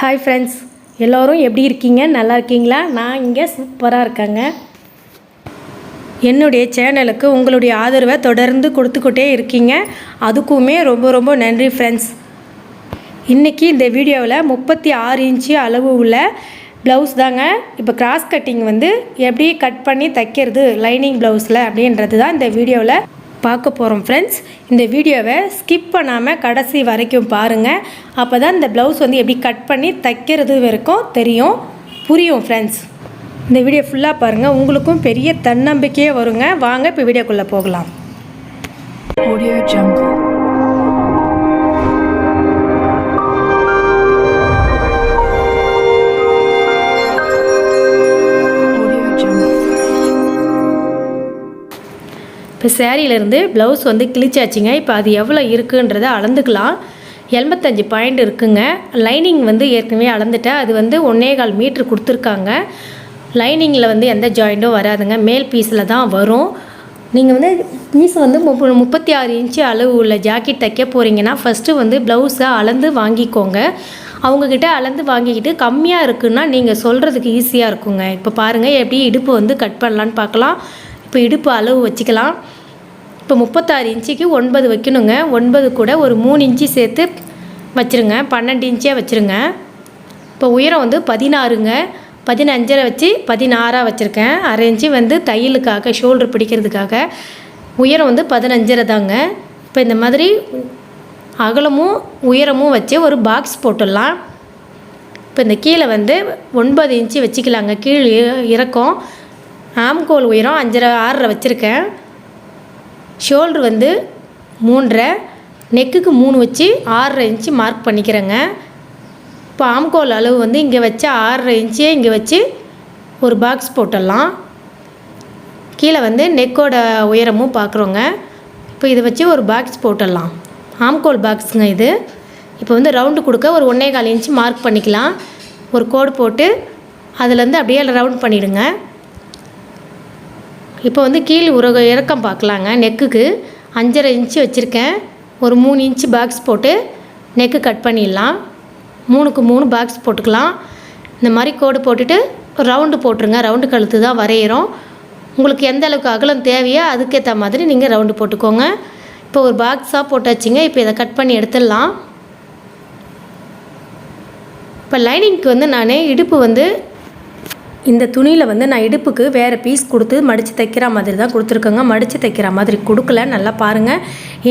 Hi friends எல்லோரும் எப்படி இருக்கீங்க? நல்லா இருக்கீங்களா? நான் இங்கே சூப்பராக இருக்கேங்க. என்னுடைய சேனலுக்கு உங்களுடைய ஆதரவை தொடர்ந்து கொடுத்துக்கிட்டே இருக்கீங்க. அதுக்குமே ரொம்ப ரொம்ப நன்றி ஃப்ரெண்ட்ஸ் இன்றைக்கி இந்த வீடியோவில் முப்பத்தி ஆறு இன்ச்சு அளவு உள்ள ப்ளவுஸ் தாங்க. இப்போ கிராஸ் கட்டிங் வந்து எப்படி கட் பண்ணி தைக்கிறது லைனிங் ப்ளவுஸில் அப்படின்றது தான் இந்த வீடியோவில் பார்க்க போகிறோம் ஃப்ரெண்ட்ஸ் இந்த வீடியோவை ஸ்கிப் பண்ணாமல் கடைசி வரைக்கும் பாருங்கள் அப்போ தான் இந்த ப்ளவுஸ் வந்து எப்படி கட் பண்ணி தைக்கிறது வரைக்கும் தெரியும் புரியும் ஃப்ரெண்ட்ஸ் இந்த வீடியோ ஃபுல்லாக பாருங்கள் உங்களுக்கும் பெரிய தன்னம்பிக்கையே வருங்க. வாங்க இப்போ வீடியோக்குள்ளே போகலாம். Audio Jungle. இப்போ சேரீலேருந்து ப்ளவுஸ் வந்து கிழிச்சாச்சுங்க. இப்போ அது எவ்வளோ இருக்குன்றதை அளந்துக்கலாம். எண்பத்தஞ்சு பாயிண்ட் இருக்குங்க. லைனிங் வந்து ஏற்கனவே அளந்துட்டேன். அது வந்து ஒன்றே கால் மீட்ரு கொடுத்துருக்காங்க. லைனிங்கில் வந்து எந்த ஜாயிண்ட்டும் வராதுங்க. மேல் பீஸில் தான் வரும். நீங்கள் வந்து பீஸ் வந்து முப்ப முப்பத்தி ஆறு இன்ச்சு அளவு உள்ள ஜாக்கெட் தைக்க போகிறீங்கன்னா ஃபஸ்ட்டு வந்து ப்ளவுஸை அளந்து வாங்கிக்கோங்க. அவங்கக்கிட்ட அளந்து வாங்கிக்கிட்டு கம்மியாக இருக்குன்னா நீங்கள் சொல்கிறதுக்கு ஈஸியாக இருக்குங்க. இப்போ பாருங்கள் எப்படி இடுப்பு வந்து கட் பண்ணலான்னு பார்க்கலாம். இப்போ இடுப்பு அளவு வச்சுக்கலாம். இப்போ முப்பத்தாறு இன்ச்சுக்கு ஒன்பது வைக்கணுங்க. ஒன்பது கூட ஒரு மூணு இன்ச்சு சேர்த்து வச்சுருங்க. பன்னெண்டு இன்ச்சே வச்சுருங்க. இப்போ உயரம் வந்து பதினாறுங்க. பதினஞ்சரை வச்சு பதினாறாக வச்சுருக்கேன். அரை இன்ச்சு வந்து தையலுக்காக ஷோல்டர் பிடிக்கிறதுக்காக. உயரம் வந்து பதினஞ்சரை தாங்க. இப்போ இந்த மாதிரி அகலமும் உயரமும் வச்சு ஒரு பாக்ஸ் போட்டுடலாம். இப்போ இந்த கீழே வந்து ஒன்பது இன்ச்சு வச்சுக்கலாங்க. கீழ் இ- இறக்கம். ஆம்கோல் உயரம் அஞ்சரை ஆறரை வச்சுருக்கேன். ஷோல்ட்ரு வந்து மூன்றரை நெக்குக்கு மூணு வச்சு ஆறரை இன்ச்சு மார்க் பண்ணிக்கிறேங்க. இப்போ ஆம்கோல் அளவு வந்து இங்கே வச்சு ஆறரை இன்ச்சே இங்கே வச்சு ஒரு பாக்ஸ் போட்டுடலாம் கீழே வந்து நெக்கோட உயரமும் பார்க்குறோங்க. இப்போ இதை வச்சு ஒரு பாக்ஸ் போட்டுடலாம் ஆம்கோல் பாக்ஸுங்க இது. இப்போ வந்து ரவுண்டு கொடுக்க ஒரு ஒன்றே கால் இன்ச்சு மார்க் பண்ணிக்கலாம். ஒரு கோடு போட்டு அதுலேருந்து அப்படியே ரவுண்ட் பண்ணிவிடுங்க இப்போ வந்து கீழ் உரக இறக்கம் பார்க்கலாங்க. நெக்குக்கு அஞ்சரை இன்ச்சு வச்சுருக்கேன். ஒரு மூணு இன்ச்சு பாக்ஸ் போட்டு நெக்கு கட் பண்ணிடலாம். மூணுக்கு மூணு பாக்ஸ் போட்டுக்கலாம். இந்த மாதிரி கோடு போட்டுட்டு ரவுண்டு போட்டுருங்க. ரவுண்டு கழுத்து தான் வரைகிறோம் உங்களுக்கு எந்த அளவுக்கு அகலம் தேவையோ அதுக்கேற்ற மாதிரி நீங்கள் ரவுண்டு போட்டுக்கோங்க. இப்போ ஒரு பாக்ஸாக போட்டாச்சுங்க. இப்போ இதை கட் பண்ணி எடுத்துடலாம். இப்போ லைனிங்க்கு வந்து நான் இடுப்பு வந்து இந்த துணியில் வந்து நான் இடுப்புக்கு வேறு பீஸ் கொடுத்து மடித்து தைக்கிற மாதிரி தான் கொடுத்துருக்கேங்க. மடித்து தைக்கிற மாதிரி கொடுக்கல. நல்லா பாருங்கள்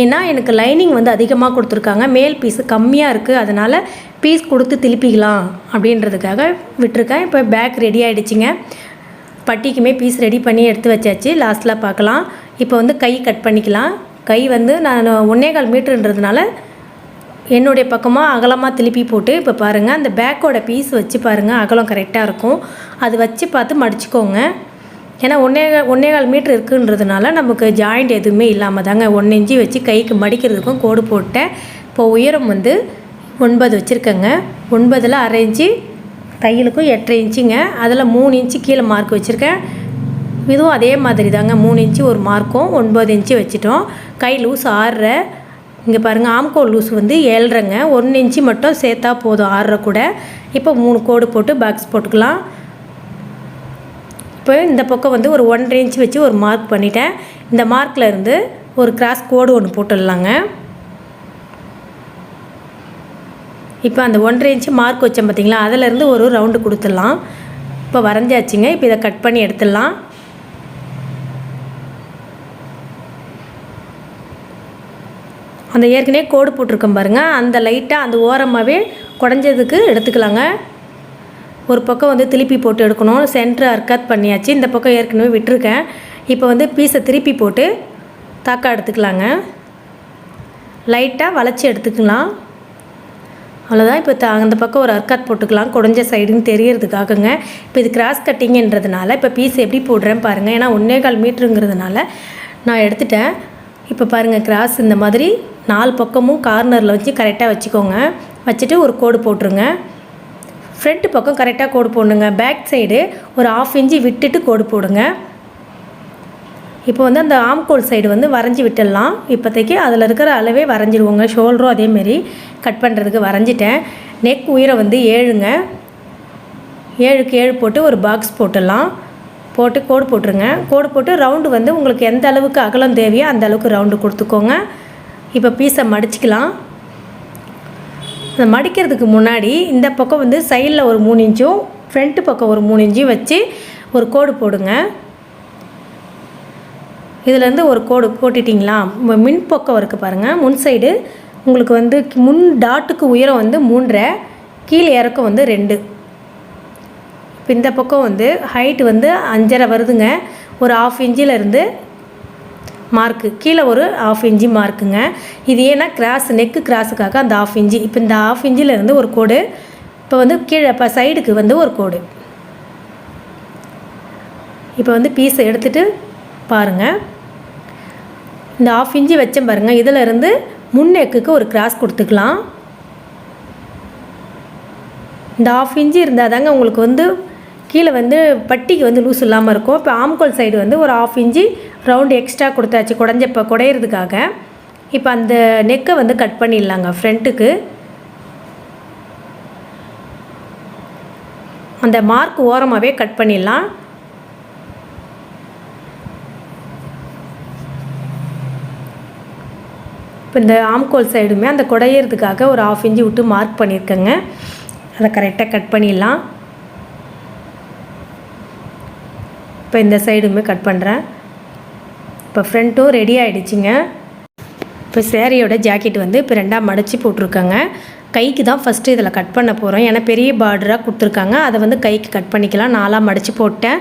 ஏன்னா எனக்கு லைனிங் வந்து அதிகமாக கொடுத்துருக்காங்க. மேல் பீஸு கம்மியாக இருக்குது அதனால் பீஸ் கொடுத்து திருப்பிக்கலாம் அப்படின்றதுக்காக விட்டுருக்கேன். இப்போ பேக் ரெடி ஆகிடுச்சிங்க பட்டிக்குமே பீஸ் ரெடி பண்ணி எடுத்து வச்சாச்சு. லாஸ்ட்டில் பார்க்கலாம். இப்போ வந்து கை கட் பண்ணிக்கலாம். கை வந்து நான் ஒன்றே கால் மீட்டருன்றதுனால என்னுடைய பக்கமாக அகலமாக திருப்பி போட்டு இப்போ பாருங்கள் அந்த பேக்கோட பீஸ் வச்சு பாருங்கள் அகலம் கரெக்டாக இருக்கும். அது வச்சு பார்த்து மடிச்சுக்கோங்க. ஏன்னா ஒன்றே ஒன்றே கால் மீட்ரு இருக்குன்றதுனால நமக்கு ஜாயிண்ட் எதுவுமே இல்லாமல் தாங்க ஒன் இன்ச்சு வச்சு கைக்கு மடிக்கிறதுக்கும் கோடு போட்டேன் இப்போ உயரம் வந்து ஒன்பது வச்சுருக்கேங்க. ஒன்பதில் அரை இன்ச்சு தையலுக்கும் எட்டரை இன்ச்சுங்க அதில் மூணு இன்ச்சு கீழே மார்க் வச்சுருக்கேன். இதுவும் அதே மாதிரி தாங்க மூணு இன்ச்சு ஒரு மார்க்கும் ஒன்பது இன்ச்சு வச்சுட்டோம். கை லூஸ் ஆறுற இங்கே பாருங்கள் ஆம்கோல் லூஸ் வந்து ஏழ்ரைங்க. ஒன்று இன்ச்சு மட்டும் சேர்த்தா போதும் ஆறுற கூட. இப்போ மூணு கோடு போட்டு பாக்ஸ் போட்டுக்கலாம். இப்போ இந்த பக்கம் வந்து ஒரு ஒன்றரை இன்ச் வச்சு ஒரு மார்க் பண்ணிட்டேன். இந்த மார்க்கில் இருந்து ஒரு கிராஸ் கோடு ஒன்று போட்டுடலாங்க. இப்போ அந்த ஒன்றரை இன்ச்சு மார்க் வச்சேன் பார்த்தீங்களா அதிலேருந்து ஒரு ரவுண்டு கொடுத்துடலாம். இப்போ வரைஞ்சாச்சுங்க. இப்போ இதை கட் பண்ணி எடுத்துடலாம். அந்த ஏற்கனவே கோடு போட்டிருக்கோம் பாருங்கள் அந்த லைட்டாக அந்த ஓரமாகவே குடஞ்சதுக்கு எடுத்துக்கலாங்க. ஒரு பக்கம் வந்து திருப்பி போட்டு எடுக்கணும். சென்டர் அர்க்காத் பண்ணியாச்சு. இந்த பக்கம் ஏற்கனவே விட்டுருக்கேன். இப்போ வந்து பீஸை திருப்பி போட்டு தாக்கா எடுத்துக்கலாங்க. லைட்டாக வளைச்சி எடுத்துக்கலாம். அவ்வளோதான் இப்போ அந்த பக்கம் ஒரு அர்க்காத் போட்டுக்கலாம். குடஞ்ச சைடுன்னு தெரியறதுக்காகங்க. இப்போ இது கிராஸ் கட்டிங்கன்றதுனால இப்போ பீஸ் எப்படி போடுறேன் பாருங்கள் ஏன்னா ஒன்றே கால் மீட்ருங்கிறதுனால நான் எடுத்துட்டேன். இப்போ பாருங்கள் கிராஸ் இந்த மாதிரி நாலு பக்கமும் கார்னரில் வச்சு கரெக்டாக வச்சுக்கோங்க. வச்சுட்டு ஒரு கோடு போட்டுருங்க. ஃப்ரண்ட் பக்கம் கரெக்டாக கோடு போடணுங்க. பேக் சைடு ஒரு ஆஃப் இன்ச்சு விட்டுட்டு கோடு போடுங்க. இப்போ வந்து அந்த ஆம்கோல் சைடு வந்து வரைஞ்சி விட்டுடலாம். இப்போதைக்கு அதில் இருக்கிற அளவே வரைஞ்சிடுவோங்க ஷோல்டரும் அதேமாரி கட் பண்ணுறதுக்கு வரைஞ்சிட்டேன். நெக் உயரம் வந்து ஏழுங்க. ஏழுக்கு ஏழு போட்டு ஒரு பாக்ஸ் போட்டுடலாம். போட்டு கோடு போட்டுருங்க. கோடு போட்டு ரவுண்டு வந்து உங்களுக்கு எந்த அளவுக்கு அகலம் தேவையோ அந்த அளவுக்கு ரவுண்டு கொடுத்துக்கோங்க. இப்போ பீஸை மடிச்சிக்கலாம். மடிக்கிறதுக்கு முன்னாடி இந்த பக்கம் வந்து சைடில் ஒரு மூணு இன்ச்சும் ஃப்ரண்ட்டு பக்கம் ஒரு மூணு இன்ச்சும் வச்சு ஒரு கோடு போடுங்க. இதுலேருந்து ஒரு கோடு போட்டுட்டிங்களா? மின் பக்கம் இருக்குது பாருங்கள் முன் சைடு உங்களுக்கு வந்து முன் டாட்டுக்கு உயரம் வந்து மூன்றரை கீழே இறக்கம் வந்து ரெண்டு. இப்போ இந்த பக்கம் வந்து ஹைட் வந்து அஞ்சரை வருதுங்க. ஒரு ஆஃப் இன்ச்சில் இருந்து மார்க்கு கீழே ஒரு ஆஃப் இன்ச்சு மார்க்குங்க. இது ஏன்னா கிராஸ் நெக்கு கிராஸுக்காக அந்த ஆஃப் இன்ச்சு. இப்போ இந்த ஆஃப் இன்ச்சில் இருந்து ஒரு கோடு இப்போ வந்து கீழே இப்போ சைடுக்கு வந்து ஒரு கோடு. இப்போ வந்து பீஸை எடுத்துகிட்டு பாருங்கள் இந்த ஆஃப் இன்ச்சு வச்சேன் பாருங்கள் இதில் இருந்து முன் ஒரு கிராஸ் கொடுத்துக்கலாம். இந்த ஆஃப் இன்ச்சு இருந்தால் தாங்க உங்களுக்கு வந்து கீழே வந்து பட்டிக்கு வந்து லூஸ் இல்லாமல் இருக்கும். இப்போ ஆம்கோல் சைடு வந்து ஒரு ஆஃப் இன்ச்சு ரவுண்டு எக்ஸ்ட்ரா கொடுத்தாச்சு குடஞ்சப்ப குடையிறதுக்காக. இப்போ அந்த நெக்கை வந்து கட் பண்ணிடலாங்க ஃப்ரண்ட்டுக்கு அந்த மார்க் ஓரமாகவே கட் பண்ணிடலாம். இப்போ இந்த ஆம்கோல் சைடுமே அந்த குடையிறதுக்காக ஒரு ஆஃப் இன்ச்சு விட்டு மார்க் பண்ணியிருக்கேங்க அதை கரெக்டாக கட் பண்ணிடலாம். இப்போ இந்த சைடுமே கட் பண்ணுறேன் இப்போ ஃப்ரண்ட்டும் ரெடி ஆகிடுச்சிங்க இப்போ சேரீயோட ஜாக்கெட் வந்து இப்போ ரெண்டாக மடித்து போட்டிருக்காங்க. கைக்கு தான் ஃபஸ்ட்டு இதில் கட் பண்ண போகிறோம் ஏன்னா பெரிய பார்டராக கொடுத்துருக்காங்க. அதை வந்து கைக்கு கட் பண்ணிக்கலாம். நாலாக மடித்து போட்டேன்.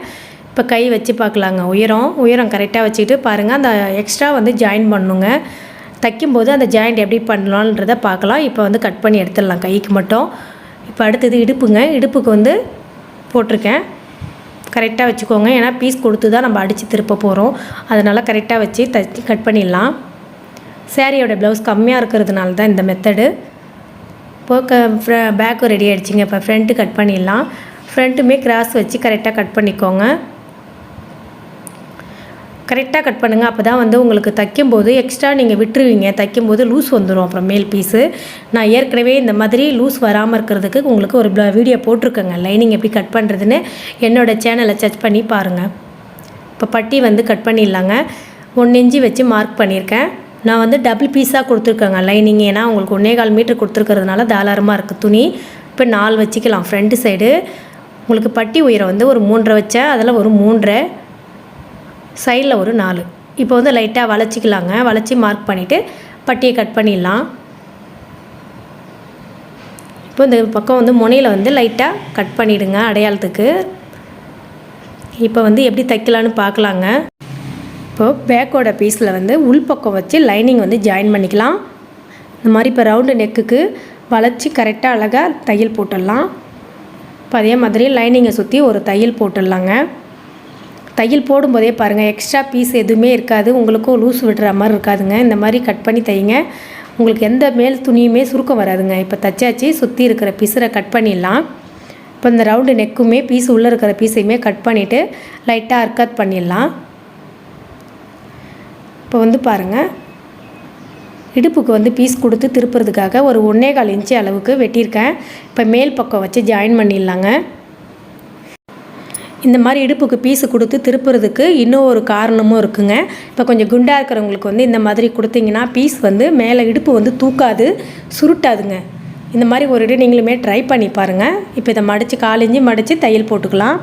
இப்போ கை வச்சு பார்க்கலாங்க. உயரம் உயரம் கரெக்டாக வச்சுக்கிட்டு பாருங்கள் அந்த எக்ஸ்ட்ரா வந்து ஜாயின் பண்ணுங்க. தைக்கும்போது அந்த ஜாயிண்ட் எப்படி பண்ணலான்றதை பார்க்கலாம். இப்போ வந்து கட் பண்ணி எடுத்துடலாம் கைக்கு மட்டும். இப்போ அடுத்தது இடுப்புங்க. இடுப்புக்கு வந்து போட்டிருக்கேன். கரெக்டாக வச்சுக்கோங்க. ஏன்னா பீஸ் கொடுத்து தான் நம்ம அடித்து திருப்ப போகிறோம் அதனால் கரெக்டாக வச்சு தச்சு கட் பண்ணிடலாம். சேரீயோட ப்ளவுஸ் கம்மியாக இருக்கிறதுனால தான் இந்த மெத்தடு இப்போ க பேக்கும் ரெடி ஆகிடுச்சிங்க இப்போ ஃப்ரண்ட்டு கட் பண்ணிடலாம். ஃப்ரண்ட்டுமே கிராஸ் வச்சு கரெக்டாக கட் பண்ணிக்கோங்க. கரெக்டாக கட் பண்ணுங்கள் அப்போ தான் வந்து உங்களுக்கு தைக்கும்போது எக்ஸ்ட்ரா நீங்கள் விட்டுருவீங்க. தைக்கும்போது லூஸ் வந்துடும் அப்புறம் மேல் பீஸு நான் ஏற்கனவே இந்த மாதிரி லூஸ் வராமல் இருக்கிறதுக்கு உங்களுக்கு ஒரு வீடியோ போட்டிருக்கேங்க. லைனிங் எப்படி கட் பண்ணுறதுன்னு என்னோடய சேனலை சர்ச் பண்ணி பாருங்கள் இப்போ பட்டி வந்து கட் பண்ணிடலாங்க. ஒன் இன்ச்சு வச்சு மார்க் பண்ணியிருக்கேன் நான் வந்து டபுள் பீஸாக கொடுத்துருக்கேங்க லைனிங் ஏன்னா உங்களுக்கு ஒன்றே கால் மீட்டர் கொடுத்துருக்கிறதுனால தாராளமாக இருக்குது துணி. இப்போ நாலு வச்சுக்கலாம். ஃப்ரண்ட்டு சைடு உங்களுக்கு பட்டி உயரம் வந்து ஒரு மூன்றரை வச்சேன் அதில் ஒரு மூன்றரை. சைடில் ஒரு நாலு. இப்போ வந்து லைட்டாக வளைச்சிக்கலாங்க. வளைச்சி மார்க் பண்ணிவிட்டு பட்டியை கட் பண்ணிடலாம். இப்போ இந்த பக்கம் வந்து முனையில் வந்து லைட்டாக கட் பண்ணிவிடுங்க அடையாளத்துக்கு. இப்போ வந்து எப்படி தைக்கலான்னு பார்க்கலாங்க. இப்போது பேக்கோட பீஸில் வந்து உள்பக்கம் வச்சு லைனிங் வந்து ஜாயின் பண்ணிக்கலாம். இந்த மாதிரி இப்போ ரவுண்டு நெக்குக்கு வளைச்சி கரெக்டாக அழகாக தையல் போட்டுடலாம். இப்போ அதே மாதிரி லைனிங்கை சுற்றி ஒரு தையல் போட்டுடலாங்க. தையல் போடும்போதே பாருங்கள் எக்ஸ்ட்ரா பீஸ் எதுவுமே இருக்காது. உங்களுக்கும் லூஸ் விடுற மாதிரி இருக்காதுங்க. இந்த மாதிரி கட் பண்ணி தைங்க. உங்களுக்கு எந்த மேல் துணியுமே சுருக்கம் வராதுங்க. இப்போ தச்சாச்சு சுற்றி இருக்கிற பீஸரை கட் பண்ணிடலாம். இப்போ இந்த ரவுண்டு நெக்குமே பீஸ் உள்ளே இருக்கிற பீஸையுமே கட் பண்ணிவிட்டு லைட்டாக அர்க்கத் பண்ணிடலாம். இப்போ வந்து பாருங்கள் இடுப்புக்கு வந்து பீஸ் கொடுத்து திருப்புறதுக்காக ஒரு ஒன்றே கால் இன்ச்சு அளவுக்கு வெட்டியிருக்கேன். இப்போ மேல் பக்கம் வச்சு ஜாயின் பண்ணிடலாங்க. இந்த மாதிரி இடுப்புக்கு பீஸு கொடுத்து திருப்புறதுக்கு இன்னும் ஒரு காரணமும் இருக்குங்க. இப்போ கொஞ்சம் குண்டாக இருக்கிறவங்களுக்கு வந்து இந்த மாதிரி கொடுத்தீங்கன்னா பீஸ் வந்து மேலே இடுப்பு வந்து தூக்காது சுருட்டாதுங்க. இந்த மாதிரி ஒரு இடம் நீங்களுமே ட்ரை பண்ணி பாருங்கள் இப்போ இதை மடித்து காலிஞ்சி மடித்து தையல் போட்டுக்கலாம்.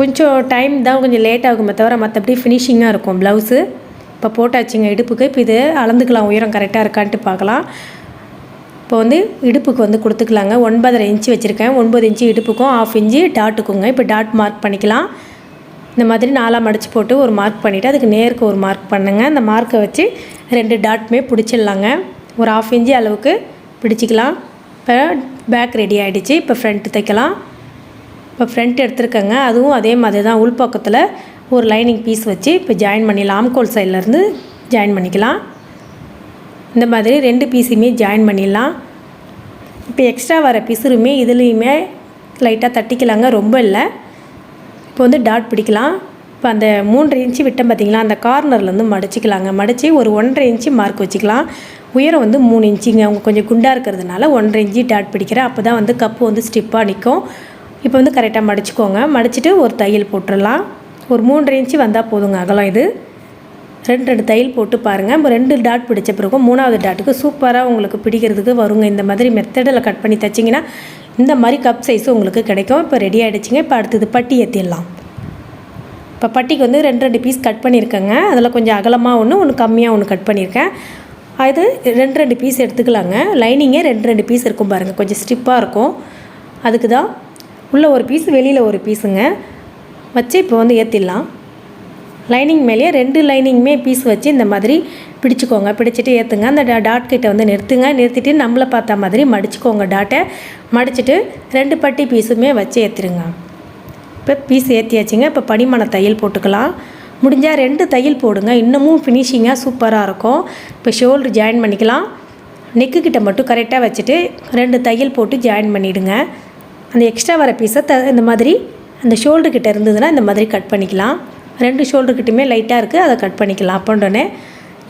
கொஞ்சம் டைம் தான் கொஞ்சம் லேட் ஆகுமே தவிர மற்றபடி ஃபினிஷிங்காக இருக்கும் ப்ளவுஸு இப்போ போட்டாச்சுங்க இடுப்புக்கு. இப்போ இது அளந்துக்கலாம். உயரம் கரெக்டாக இருக்கான்ட்டு பார்க்கலாம். இப்போ வந்து இடுப்புக்கு வந்து கொடுத்துக்கலாங்க. ஒன்பதரை இன்ச்சு வச்சுருக்கேன். ஒன்பது இன்ச்சு இடுப்புக்கும் ஆஃப் இன்ச்சு டாட்டுக்குங்க. இப்போ டாட் மார்க் பண்ணிக்கலாம். இந்த மாதிரி நாலாக மடித்து போட்டு ஒரு மார்க் பண்ணிவிட்டு அதுக்கு நேருக்கு ஒரு மார்க் பண்ணுங்க. அந்த மார்க்கை வச்சு ரெண்டு டாட்டுமே பிடிச்சிடலாங்க. ஒரு ஆஃப் இன்ச்சு அளவுக்கு பிடிச்சிக்கலாம். இப்போ பேக் ரெடி ஆகிடுச்சு இப்போ ஃப்ரண்ட்டு தைக்கலாம். இப்போ ஃப்ரண்ட் எடுத்துருக்கேங்க. அதுவும் அதே மாதிரி தான். உள்பக்கத்தில் ஒரு லைனிங் பீஸ் வச்சு இப்போ ஜாயின் பண்ணிடலாம். ஆம்கோல் சைட்லேருந்து ஜாயின் பண்ணிக்கலாம். இந்த மாதிரி ரெண்டு பீஸுமே ஜாயின் பண்ணிடலாம். இப்போ எக்ஸ்ட்ரா வர பிசுருமே இதுலேயுமே லைட்டாக தட்டிக்கலாங்க ரொம்ப இல்லை. இப்போ வந்து டாட் பிடிக்கலாம். இப்போ அந்த மூன்றரை இன்ச்சு விட்டம் பார்த்திங்களா அந்த கார்னர்லேருந்து மடிச்சிக்கலாங்க. மடித்து ஒரு ஒன்றரை இன்ச்சு மார்க் வச்சுக்கலாம். உயரம் வந்து மூணு இன்ச்சுங்க அவங்க கொஞ்சம் குண்டாக இருக்கிறதுனால ஒன்றரை இன்ச்சு டாட் பிடிக்கிறேன். அப்போ தான் வந்து கப்பு வந்து ஸ்டிப்பாக நிற்கும் இப்போ வந்து கரெக்டாக மடிச்சுக்கோங்க. மடிச்சுட்டு ஒரு தையல் போட்டுடலாம். ஒரு மூன்றரை இன்ச்சு வந்தால் போதுங்க அகலம் இது. ரெண்டு ரெண்டு தையல் போட்டு பாருங்கள் இப்போ ரெண்டு டாட் பிடிச்ச பிறகு மூணாவது டாட்டுக்கு சூப்பராக உங்களுக்கு பிடிக்கிறதுக்கு வருங்க. இந்த மாதிரி மெத்தடில் கட் பண்ணி தைச்சிங்கன்னா இந்த மாதிரி கப் சைஸும் உங்களுக்கு கிடைக்கும். இப்போ ரெடி ஆகிடுச்சிங்க இப்போ அடுத்தது பட்டி ஏற்றிடலாம் இப்போ பட்டிக்கு வந்து ரெண்டு ரெண்டு பீஸ் கட் பண்ணியிருக்கேங்க. அதில் கொஞ்சம் அகலமாக ஒன்று ஒன்று கம்மியாக ஒன்று கட் பண்ணியிருக்கேன். அது ரெண்டு ரெண்டு பீஸ் எடுத்துக்கலாங்க. லைனிங்கே ரெண்டு ரெண்டு பீஸ் இருக்கும் பாருங்கள் கொஞ்சம் ஸ்டிப்பாக இருக்கும். அதுக்கு தான் உள்ளே ஒரு பீஸ் வெளியில் ஒரு பீஸுங்க வச்சு இப்போ வந்து ஏற்றிடலாம் லைனிங் மேலேயே ரெண்டு லைனிங்குமே பீஸ் வச்சு இந்த மாதிரி பிடிச்சிக்கோங்க. பிடிச்சிட்டு ஏற்றுங்க அந்த டா- டாட் கிட்ட வந்து நிறுத்துங்க. நிறுத்திட்டு நம்மளை பார்த்த மாதிரி மடிச்சுக்கோங்க டாட்டை மடிச்சுட்டு ரெண்டு பட்டி பீஸுமே வச்சு ஏற்றுருங்க இப்போ பீஸ் ஏற்றியாச்சுங்க இப்போ படிமான தையல் போட்டுக்கலாம். முடிஞ்சால் ரெண்டு தையல் போடுங்க. இன்னமும் ஃபினிஷிங்காக சூப்பராக இருக்கும். இப்போ ஷோல்டர் ஜாயின் பண்ணிக்கலாம். நெக்கு கிட்ட மட்டும் கரெக்டாக வச்சுட்டு ரெண்டு தையல் போட்டு ஜாயின் பண்ணிவிடுங்க அந்த எக்ஸ்ட்ரா வர பீஸை த இந்த மாதிரி அந்த ஷோல்டர் கிட்ட இருந்ததுன்னா இந்த மாதிரி கட் பண்ணிக்கலாம். ரெண்டு ஷோல்டர்கிட்டையுமே லைட்டாக இருக்குது அதை கட் பண்ணிக்கலாம். அப்படின்னே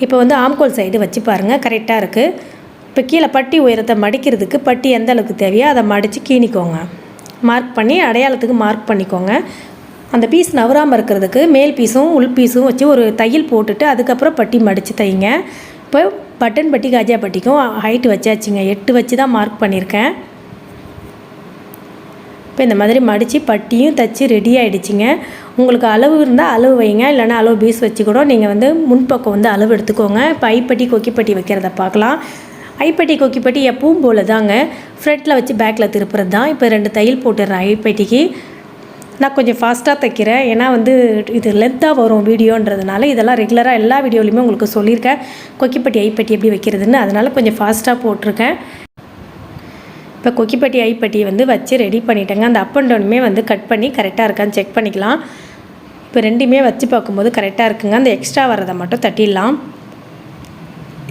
இப்போ வந்து ஆம்கோல் சைடு வச்சு பாருங்கள் கரெக்டாக இருக்குது இப்போ கீழே பட்டி உயரத்தை மடிக்கிறதுக்கு பட்டி எந்த அளவுக்கு தேவையோ அதை மடித்து கீணிக்கோங்க மார்க் பண்ணி அடையாளத்துக்கு மார்க் பண்ணிக்கோங்க. அந்த பீஸ் நவராமல் இருக்கிறதுக்கு மேல் பீஸும் உள் பீஸும் வச்சு ஒரு தையல் போட்டுட்டு அதுக்கப்புறம் பட்டி மடித்து தைங்க. இப்போ பட்டன் பட்டி காஜா பட்டிக்கும் ஹைட்டு வச்சாச்சுங்க. எட்டு வச்சு தான் மார்க் பண்ணியிருக்கேன் இப்போ இந்த மாதிரி மடித்து பட்டியும் தச்சு ரெடி ஆகிடுச்சிங்க உங்களுக்கு அளவு இருந்தால் அளவு வைங்க இல்லைன்னா அளவு பீஸ் வச்சு கூட நீங்கள் வந்து முன்பக்கம் வந்து அளவு எடுத்துக்கோங்க. இப்போ ஐப்பட்டி கொக்கிப்பட்டி வைக்கிறத பார்க்கலாம். ஐப்பட்டி கொக்கிப்பட்டி எப்பவும் போல தாங்க ஃப்ரண்ட்டில் வச்சு பேக்கில் திருப்புறது தான். இப்போ ரெண்டு தையல் போட்டுடுறேன் ஐப்பட்டிக்கு. நான் கொஞ்சம் ஃபாஸ்ட்டாக தைக்கிறேன். ஏன்னா வந்து இது லென்த்தாக வரும் வீடியோன்றதுனால இதெல்லாம் ரெகுலராக எல்லா வீடியோலையுமே உங்களுக்கு சொல்லியிருக்கேன். கொக்கிப்பட்டி ஐப்பட்டி எப்படி வைக்கிறதுன்னு. அதனால் கொஞ்சம் ஃபாஸ்ட்டாக போட்டிருக்கேன். இப்போ கொக்கிப்பட்டி ஐப்பட்டி வந்து வச்சு ரெடி பண்ணிட்டேங்க. அந்த அப் அண்ட் டவுனுமே வந்து கட் பண்ணி கரெக்டாக இருக்கான்னு செக் பண்ணிக்கலாம். இப்போ ரெண்டுமே வச்சு பார்க்கும்போது கரெக்டாக இருக்குங்க. அந்த எக்ஸ்ட்ரா வரதை மட்டும் தட்டிடலாம்.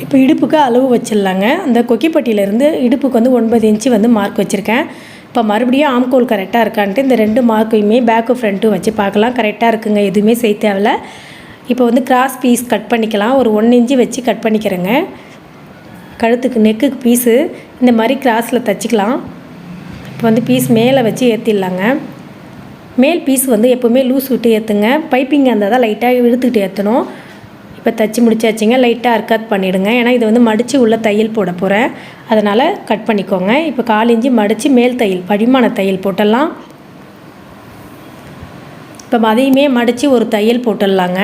இப்போ இடுப்புக்கு அளவு வச்சிடலாங்க. அந்த கொக்கிப்பட்டியிலேருந்து இடுப்புக்கு வந்து ஒன்பது இன்ச்சு வந்து மார்க் வச்சுருக்கேன். இப்போ மறுபடியும் ஆம்கோல் கரெக்டாக இருக்கான்ட்டு இந்த ரெண்டு மார்க்கையுமே பேக்கு ஃப்ரண்ட்டும் வச்சு பார்க்கலாம். கரெக்டாக இருக்குங்க. எதுவுமே செய்ய தேவையில்ல. இப்போ வந்து கிராஸ் பீஸ் கட் பண்ணிக்கலாம். ஒரு ஒன் இன்ச்சு வச்சு கட் பண்ணிக்கிறேங்க. கழுத்துக்கு நெக்குக்கு பீஸு இந்த மாதிரி கிராஸில் தச்சுக்கலாம். இப்போ வந்து பீஸ் மேலே வச்சு ஏற்றிடலாங்க மேல் பீஸ் வந்து எப்போவுமே லூஸ் விட்டு ஏற்றுங்க பைப்பிங் இருந்தால் தான் லைட்டாக இழுத்துக்கிட்டு ஏற்றணும் இப்போ தச்சு முடிச்சாச்சுங்க. லைட்டாக அர்க்காத் பண்ணிவிடுங்க ஏன்னா இது வந்து மடித்து உள்ள தையல் போட போகிறேன் அதனால் கட் பண்ணிக்கோங்க. இப்போ கால் இஞ்சி மடித்து மேல் தையல் படிமான தையல் போட்டுடலாம் இப்போ அதையுமே மடித்து ஒரு தையல் போட்டுடலாங்க.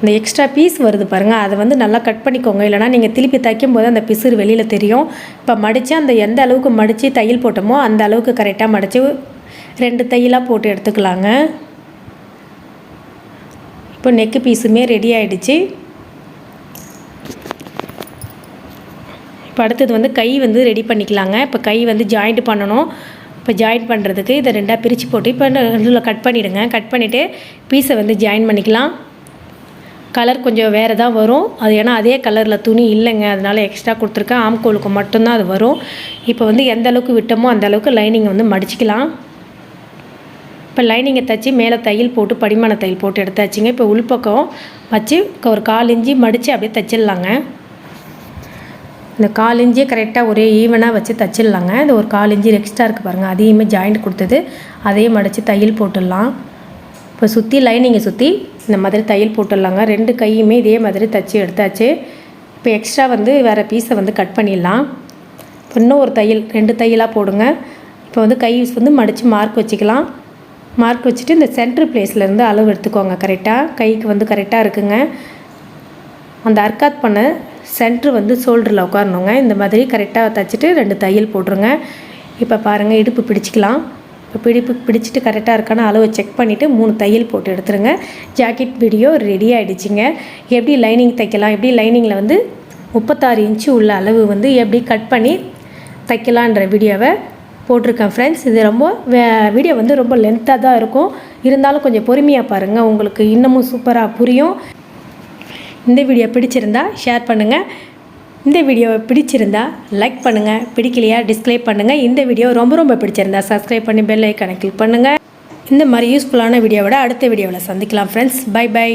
இந்த எக்ஸ்ட்ரா பீஸ் வருது பாருங்கள் அதை வந்து நல்லா கட் பண்ணிக்கோங்க. இல்லைனா நீங்கள் திருப்பி தைக்கும் போது அந்த பிசுறு வெளியில் தெரியும். இப்போ மடித்து அந்த எந்த அளவுக்கு மடித்து தையல் போட்டோமோ அந்த அளவுக்கு கரெக்டாக மடித்து ரெண்டு தையலாக போட்டு எடுத்துக்கலாங்க. இப்போ நெக்கு பீஸுமே ரெடி ஆகிடுச்சு இப்போ அடுத்தது வந்து கை வந்து ரெடி பண்ணிக்கலாங்க. இப்போ கை வந்து ஜாயிண்ட் பண்ணணும். இப்போ ஜாயின் பண்ணுறதுக்கு இதை ரெண்டாக பிரித்து போட்டு இப்போ ரெண்டில் கட் பண்ணிவிடுங்க கட் பண்ணிவிட்டு பீஸை வந்து ஜாயின் பண்ணிக்கலாம். கலர் கொஞ்சம் வேறு தான் வரும். அது ஏன்னா அதே கலரில் துணி இல்லைங்க. அதனால எக்ஸ்ட்ரா கொடுத்துருக்கேன். ஆம்கோலுக்கு மட்டும்தான் அது வரும். இப்போ வந்து எந்த அளவுக்கு விட்டோமோ அந்த அளவுக்கு லைனிங்கை வந்து மடிச்சிக்கலாம். இப்போ லைனிங்கை தைச்சி மேலே தையல் போட்டு படிமான தையல் போட்டு எடுத்தாச்சுங்க. இப்போ உள்பக்கம் வச்சு ஒரு கால் இஞ்சி மடித்து அப்படியே தைச்சிடலாங்க. இந்த கால் இஞ்சியே கரெக்டாக ஒரே ஈவனாக வச்சு தைச்சிடலாங்க. இந்த ஒரு கால் இஞ்சி எக்ஸ்ட்ரா இருக்குது பாருங்கள் அதையுமே ஜாயிண்ட் கொடுத்தது. அதையும் மடித்து தையல் போட்டுடலாம். இப்போ சுற்றி லைனிங்கை சுற்றி இந்த மாதிரி தையல் போட்டுடலாங்க. ரெண்டு கையுமே இதே மாதிரி தைச்சி எடுத்தாச்சு. இப்போ எக்ஸ்ட்ரா வந்து வேறு பீஸை வந்து கட் பண்ணிடலாம். இப்போ இன்னும் ஒரு தையல் ரெண்டு தையலாக போடுங்க. இப்போ வந்து கை வந்து மடித்து மார்க் வச்சுக்கலாம். மார்க் வச்சுட்டு இந்த சென்ட்ரு பிளேஸ்லேருந்து அளவு எடுத்துக்கோங்க கரெக்டாக கைக்கு வந்து கரெக்டாக இருக்குங்க. அந்த அர்க்காத் பண்ண சென்ட்ரு வந்து ஷோல்டரில் உட்காரணுங்க. இந்த மாதிரி கரெக்டாக தைச்சிட்டு ரெண்டு தையல் போட்டுருங்க. இப்போ பாருங்கள் இடுப்பு பிடிச்சிக்கலாம். இப்போ பிடிப்பு பிடிச்சிட்டு கரெக்டாக இருக்கான அளவு செக் பண்ணிவிட்டு மூணு தையல் போட்டு எடுத்துருங்க. ஜாக்கெட் வீடியோ ரெடி ஆகிடுச்சிங்க எப்படி லைனிங் தைக்கலாம்? எப்படி லைனிங்கில் வந்து முப்பத்தாறு இன்ச்சு உள்ள அளவு வந்து எப்படி கட் பண்ணி தைக்கலான்ற வீடியோவை போட்டிருக்கேன் ஃப்ரெண்ட்ஸ் இது ரொம்ப வீடியோ வந்து ரொம்ப லென்த்தாக தான் இருக்கும். இருந்தாலும் கொஞ்சம் பொறுமையாக பாருங்கள் உங்களுக்கு இன்னமும் சூப்பராக புரியும். இந்த வீடியோ பிடிச்சிருந்தா ஷேர் பண்ணுங்கள் இந்த வீடியோவை பிடிச்சிருந்தா லைக் பண்ணுங்கள் பிடிக்கலையா டிஸ்கிரைப் பண்ணுங்கள் இந்த வீடியோ ரொம்ப ரொம்ப பிடிச்சிருந்தா சப்ஸ்கிரைப் பண்ணி பெல் ஐக்கானை கிளிக் பண்ணுங்கள் இந்த மாதிரி யூஸ்ஃபுல்லான வீடியோவோட அடுத்த வீடியோவில் சந்திக்கலாம் ஃப்ரெண்ட்ஸ் பை பை